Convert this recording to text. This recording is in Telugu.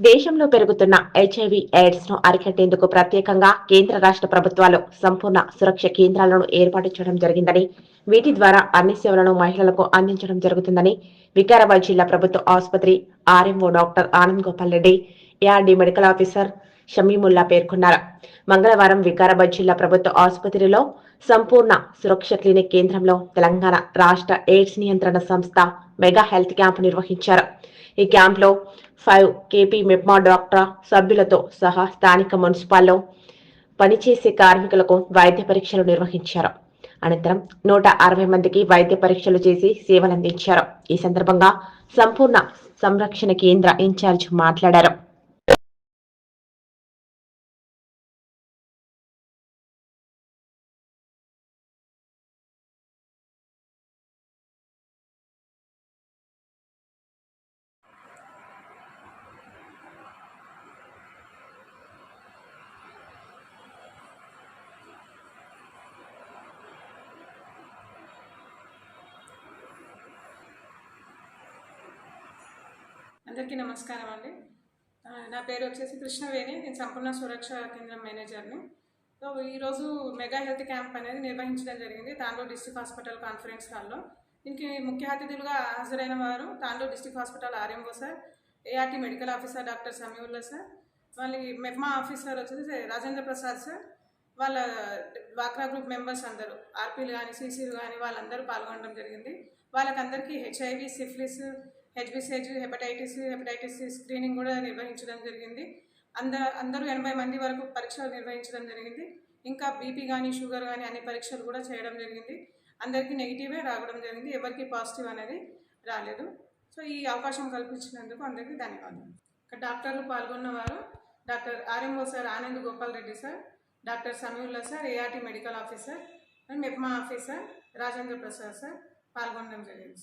దేశంలో పెరుగుతున్న హెచ్ఐవి ఎయిడ్స్ను అరికట్టేందుకు ప్రత్యేకంగా కేంద్ర రాష్ట్ర ప్రభుత్వాలు సంపూర్ణ సురక్ష కేంద్రాలను ఏర్పాటు చేయడం జరిగిందని వీటి ద్వారా అన్ని సేవలను మహిళలకు అందించడం జరుగుతుందని వికారాబాద్ జిల్లా ప్రభుత్వ ఆసుపత్రి RMO doctor Anand Gopal Reddy ART medical officer Shamimullah పేర్కొన్నారు మంగళవారం వికారాబాద్ జిల్లా ప్రభుత్వ ఆసుపత్రిలో సంపూర్ణ సురక్ష క్లినిక్ కేంద్రంలో తెలంగాణ రాష్ట్ర ఎయిడ్స్ నియంత్రణ సంస్థ మెగా హెల్త్ క్యాంప్ నిర్వహించారు. ఈ క్యాంప్లో ఫైవ్ కేపీ మెప్మా డాక్టర్ సభ్యులతో సహా స్థానిక మున్సిపాల్లో పనిచేసే కార్మికులకు వైద్య పరీక్షలు నిర్వహించారు. అనంతరం నూట అరవై మందికి వైద్య పరీక్షలు చేసి సేవలందించారు. ఈ సందర్భంగా సంపూర్ణ సంరక్షణ కేంద్ర ఇన్ఛార్జ్ మాట్లాడారు. అందరికీ నమస్కారం అండి. నా పేరు వచ్చేసి కృష్ణవేణి నేను సంపూర్ణ సురక్ష కేంద్రం మేనేజర్ని. సో ఈరోజు మెగా హెల్త్ క్యాంప్ అనేది నిర్వహించడం జరిగింది తాండూరు డిస్ట్రిక్ట్ హాస్పిటల్ కాన్ఫరెన్స్ హాల్లో. దీనికి ముఖ్య అతిథులుగా హాజరైన వారు Tandur district hospital RMO sir ART medical officer doctor Samiullah sir వాళ్ళ మెఫ్మా ఆఫీసర్ వచ్చేసి రాజేంద్ర ప్రసాద్ సార్ వాళ్ళ డ్వాక్రా గ్రూప్ మెంబర్స్ అందరూ ఆర్పీలు కానీ సీసీలు కానీ వాళ్ళందరూ పాల్గొనడం జరిగింది. వాళ్ళకందరికీ HIV syphilis HBCH hepatitis hepatitis screening కూడా నిర్వహించడం జరిగింది. అందరూ అందరూ ఎనభై మంది వరకు పరీక్షలు నిర్వహించడం జరిగింది. ఇంకా బీపీ కానీ షుగర్ కానీ అన్ని పరీక్షలు కూడా చేయడం జరిగింది. అందరికీ నెగిటివే రావడం జరిగింది. ఎవరికి పాజిటివ్ అనేది రాలేదు. సో ఈ అవకాశం కల్పించినందుకు అందరికీ ధన్యవాదాలు. ఇక డాక్టర్లు పాల్గొన్నవారు doctor RMO sir Anand Gopal Reddy sir doctor Samiullah sir ART medical officer and MEPMA officer Rajendra Prasad sir పాల్గొనడం జరిగింది.